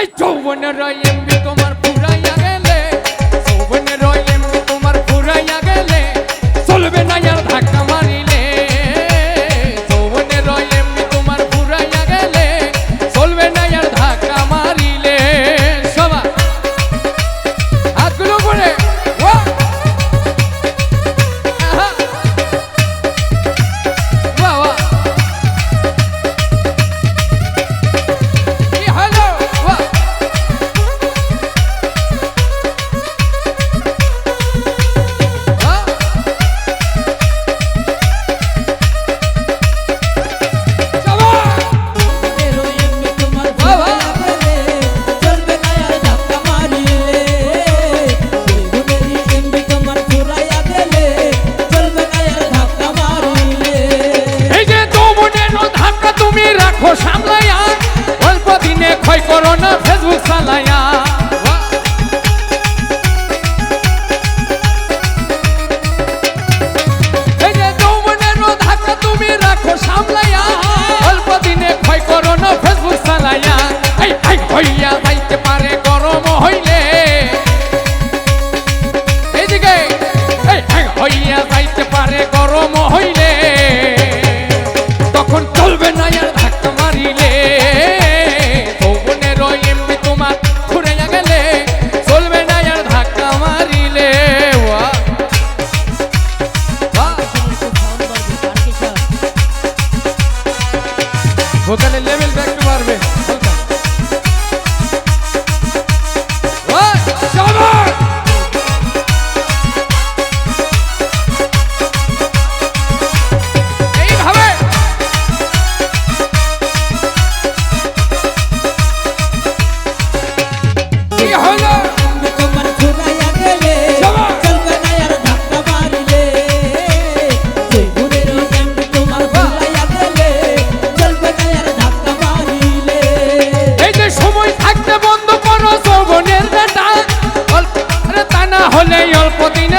Ay, yo bueno, rey, envío tomar pura y ভয় করো না ফেসবুক চালাই ওখানে লেভেলটা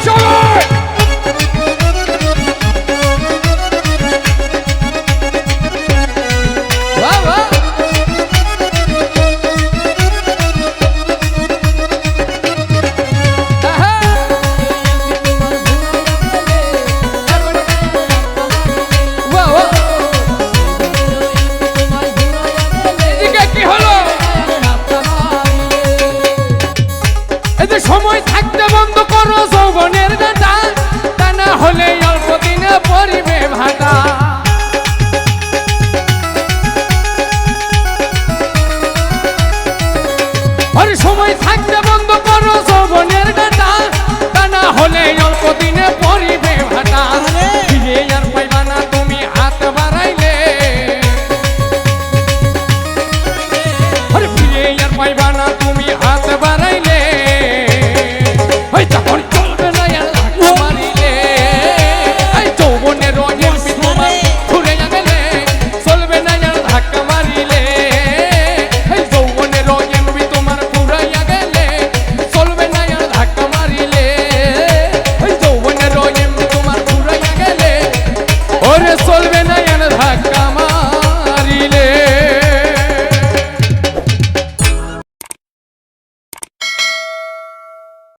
下来 resolver.